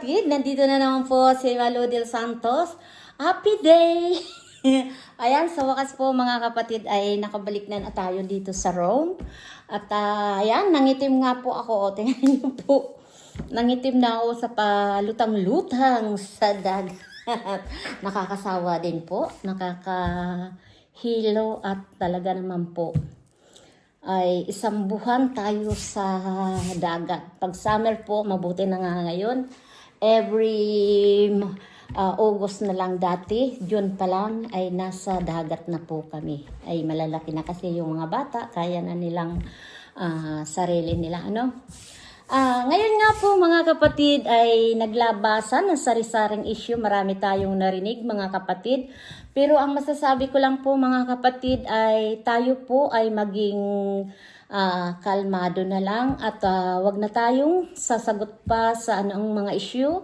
kapatid, nandito na naman po si Malo del Santos. Happy day! Ayan, sa wakas po mga kapatid ay nakabalik na, na tayo dito sa Rome. At ah, ayan, nangitim nga po ako. O, tingnan niyo po. Nangitim na ako sa palutang-lutang sa dagat. Nakakasawa din po. Nakakahilo at talaga naman po ay isang buwan tayo sa dagat. Pag summer po, mabuti na nga ngayon. Every uh, August na lang dati, June pa lang, ay nasa dagat na po kami. Ay malalaki na kasi yung mga bata, kaya na nilang ah, sarili nila. Ano? Ah, ngayon nga po mga kapatid ay naglabasan ng sari-saring issue. Marami tayong narinig mga kapatid. Pero ang masasabi ko lang po mga kapatid ay tayo po ay maging ah, kalmado na lang at ah, wag na tayong sasagot pa sa anong mga issue.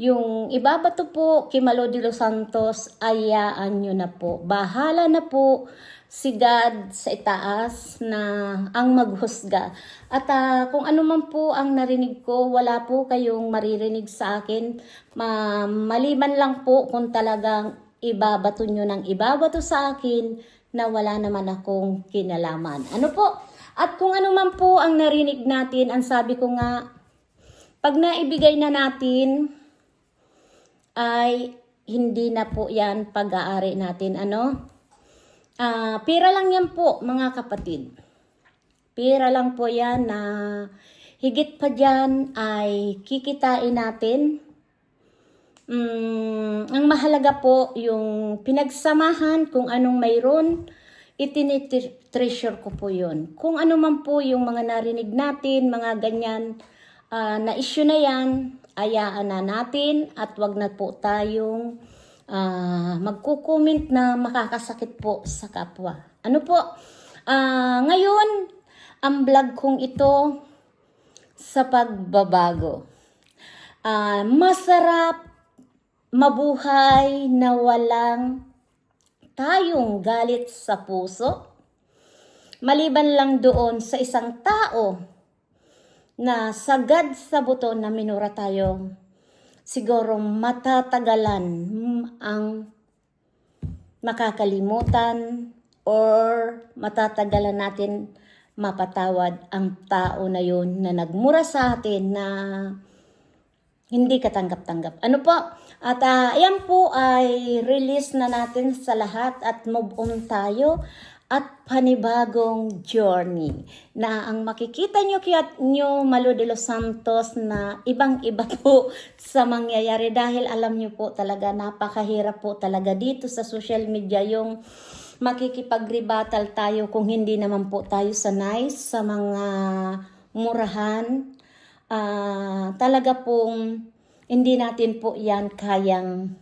Yung ibabato po kay Malo de los Santos, ayaan nyo na po. Bahala na po si God sa itaas na ang maghusga. At ah, kung ano man po ang narinig ko, wala po kayong maririnig sa akin. Ma maliban lang po kung talagang ibabato nyo ng ibabato sa akin na wala naman akong kinalaman. Ano po? At kung ano man po ang narinig natin, ang sabi ko nga, pag naibigay na natin, ay hindi na po yan pag-aari natin. Ano? Ah, pira lang yan po, mga kapatid. Pira lang po yan na higit pa dyan ay kikitain natin. Mm, ang mahalaga po yung pinagsamahan kung anong mayroon, itinitreasure ko po yun. Kung ano man po yung mga narinig natin, mga ganyan, ah, na issue na yan, ayaan na natin at wag na po tayong ah, magko-comment na makakasakit po sa kapwa. Ano po? Ah, ngayon, ang vlog kong ito sa pagbabago. Ah, masarap mabuhay na walang tayong galit sa puso. Maliban lang doon sa isang tao na sagad sa buto na minura tayo, siguro matatagalan ang makakalimutan or matatagalan natin mapatawad ang tao na yun na nagmura sa atin na hindi katanggap-tanggap. Ano po? At ah, ayan po ay release na natin sa lahat at move on tayo at panibagong journey na ang makikita nyo kaya nyo Malo de los Santos na ibang-iba po sa mangyayari. Dahil alam nyo po talaga napakahirap po talaga dito sa social media yung makikipag-rebuttal tayo kung hindi naman po tayo sanay sa mga murahan. Ah talaga pong hindi natin po yan kayang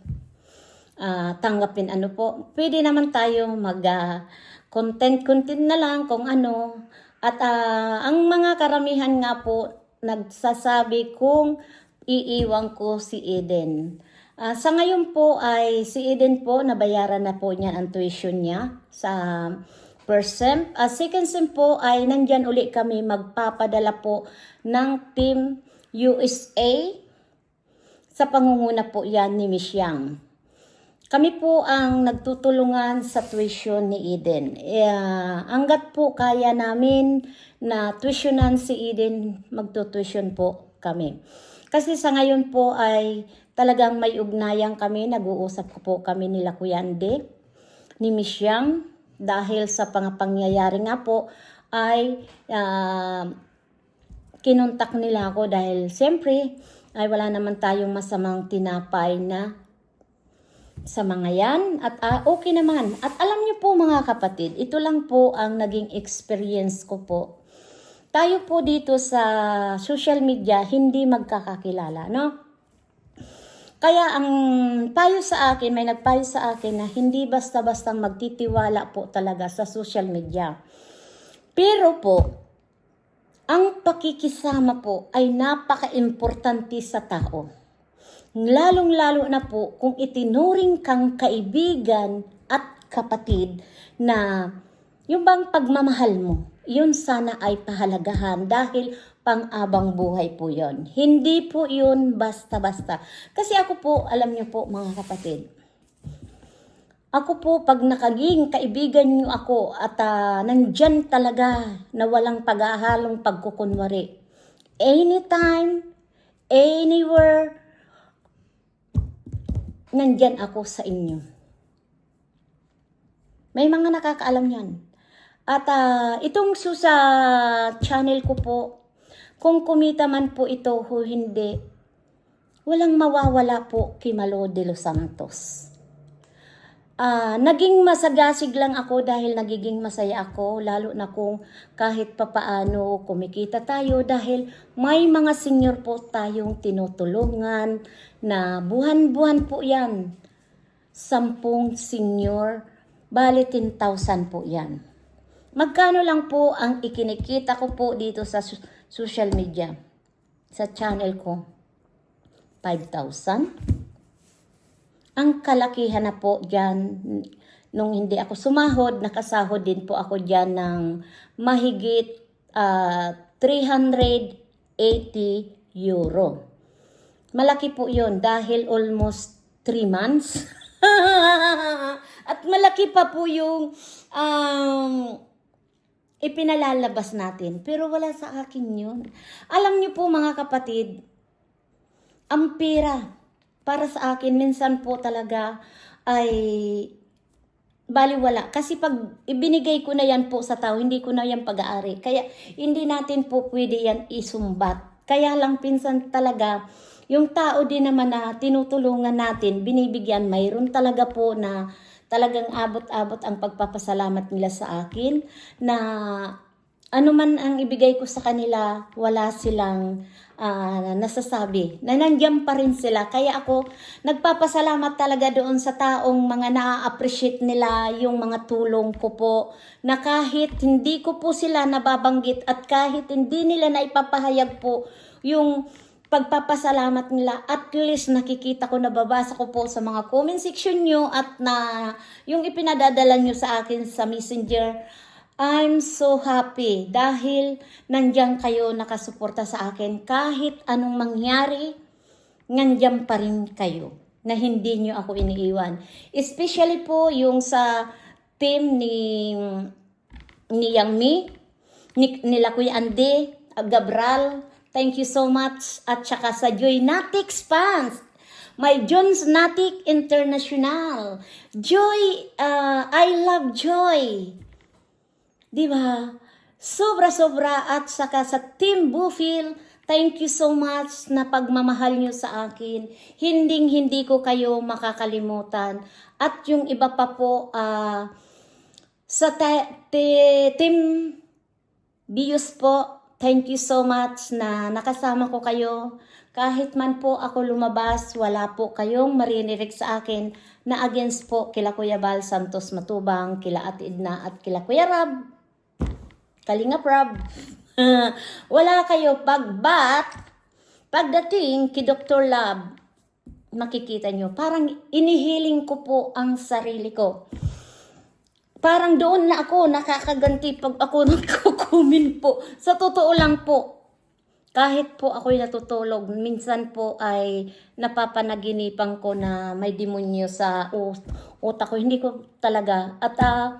ah, tanggapin. Ano po, pwede naman tayo mag ah, content content na lang kung ano. At ah, ang mga karamihan nga po nagsasabi kung iiwan ko si Eden. Ah, sa ngayon po ay si Eden po nabayaran na po niya ang tuition niya sa first sem. Ah, second sem po ay nandyan uli kami magpapadala po ng Team USA sa pangunguna po yan ni Miss Yang. Kami po ang nagtutulungan sa tuition ni Eden. Eh, hanggat po kaya namin na tuitionan si Eden, magtutuition po kami. Kasi sa ngayon po ay talagang may ugnayan kami, nag-uusap ko po kami nila Kuya Ande, ni Miss Yang, dahil sa pangapangyayari nga po ay ah, kinontak nila ako dahil siyempre ay wala naman tayong masamang tinapay na sa mga yan. At ah, okay naman. At alam niyo po mga kapatid, ito lang po ang naging experience ko po. Tayo po dito sa social media, hindi magkakakilala, no? Kaya ang payo sa akin, may nagpayo sa akin na hindi basta-bastang magtitiwala po talaga sa social media. Pero po, ang pakikisama po ay napaka-importante sa tao. Lalong-lalo na po kung itinuring kang kaibigan at kapatid na yung bang pagmamahal mo, yun sana ay pahalagahan dahil pang-abang buhay po yon. Hindi po yun basta-basta. Kasi ako po, alam niyo po mga kapatid, ako po, pag nakaging kaibigan niyo ako at ah, nandyan talaga na walang pag-ahalong pagkukunwari. Anytime, anywhere, nandyan ako sa inyo. May mga nakakaalam yan. At ah, itong su- sa channel ko po, kung kumita man po ito o hindi, walang mawawala po kay Malo de los Santos. Ah, naging masagasig lang ako dahil nagiging masaya ako lalo na kung kahit papaano kumikita tayo dahil may mga senior po tayong tinutulungan na buhan-buhan po yan. Sampung senior, bali 10,000 po yan. Magkano lang po ang ikinikita ko po dito sa so- social media, sa channel ko? 5,000? Ang kalakihan na po dyan, nung hindi ako sumahod, nakasahod din po ako dyan ng mahigit ah, 380 euro. Malaki po yon dahil almost 3 months. At malaki pa po yung um, ipinalalabas natin. Pero wala sa akin yun. Alam niyo po mga kapatid, ang pera para sa akin minsan po talaga ay baliwala. Kasi pag ibinigay ko na yan po sa tao, hindi ko na yan pag-aari. Kaya hindi natin po pwede yan isumbat. Kaya lang pinsan talaga, yung tao din naman na tinutulungan natin, binibigyan, mayroon talaga po na talagang abot-abot ang pagpapasalamat nila sa akin na ano man ang ibigay ko sa kanila, wala silang ah, nasasabi. Na nandiyan pa rin sila. Kaya ako, nagpapasalamat talaga doon sa taong mga na-appreciate nila yung mga tulong ko po. Na kahit hindi ko po sila nababanggit at kahit hindi nila na ipapahayag po yung pagpapasalamat nila, at least nakikita ko, nababasa ko po sa mga comment section nyo at na yung ipinadadala nyo sa akin sa messenger, I'm so happy dahil nandiyan kayo nakasuporta sa akin kahit anong mangyari, nandiyan pa rin kayo na hindi nyo ako iniiwan. Especially po yung sa team ni ni Yang Mi, ni, nila Kuya Ande, Gabral, thank you so much. At saka sa Joy Natix fans, my Jones Natic International. Joy, uh, I love Joy. Di ba? Sobra-sobra at saka sa Team Bufil, thank you so much na pagmamahal nyo sa akin. Hinding-hindi ko kayo makakalimutan. At yung iba pa po, ah, sa te- te- Team Bius po, thank you so much na nakasama ko kayo. Kahit man po ako lumabas, wala po kayong marinirig sa akin na against po kila Kuya Bal Santos Matubang, kila Ate Edna at kila Kuya Rab. Kalinga Prab. wala kayo pagbat pagdating kay Dr. Lab, makikita nyo, parang inihiling ko po ang sarili ko parang doon na ako nakakaganti pag ako nagkukumin po. Sa totoo lang po, kahit po ako'y natutulog, minsan po ay napapanaginipan ko na may demonyo sa ut- utak ko. Hindi ko talaga. At ah,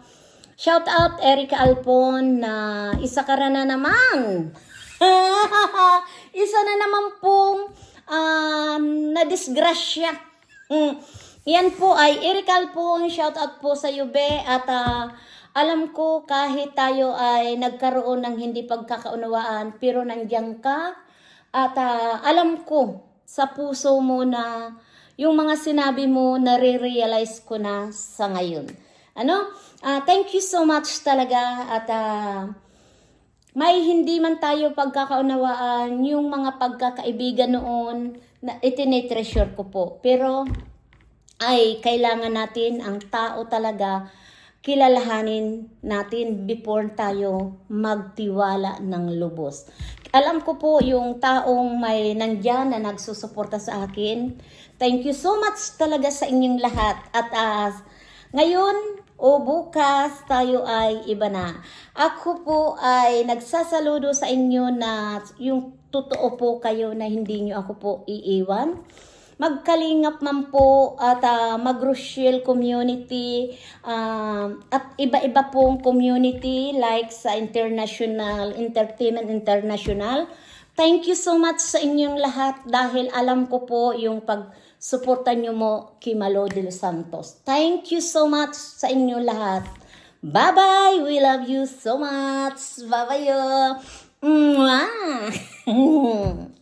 shout out Erica Alpon na isa ka na naman. isa na naman pong um, na-disgrasya. Mm. Yan po ay Eric Alpon, shout out po sa iyo, Be. At ah, alam ko kahit tayo ay nagkaroon ng hindi pagkakaunawaan, pero nandiyan ka. At ah, alam ko sa puso mo na yung mga sinabi mo, nare-realize ko na sa ngayon. Ano? Ah, thank you so much talaga. At ah, may hindi man tayo pagkakaunawaan, yung mga pagkakaibigan noon, na itinetreasure ko po. Pero ay kailangan natin ang tao talaga kilalahanin natin before tayo magtiwala ng lubos. Alam ko po yung taong may nandyan na nagsusuporta sa akin. Thank you so much talaga sa inyong lahat. At ah, ngayon, o bukas tayo ay iba na. Ako po ay nagsasaludo sa inyo na yung totoo po kayo na hindi nyo ako po iiwan. Magkalingap man po at uh, mag-Rochelle community um, at iba-iba pong community like sa International Entertainment International. Thank you so much sa inyong lahat dahil alam ko po yung pag-suporta nyo mo kay Malo de los Santos. Thank you so much sa inyong lahat. Bye-bye! We love you so much! Bye-bye! Mwah!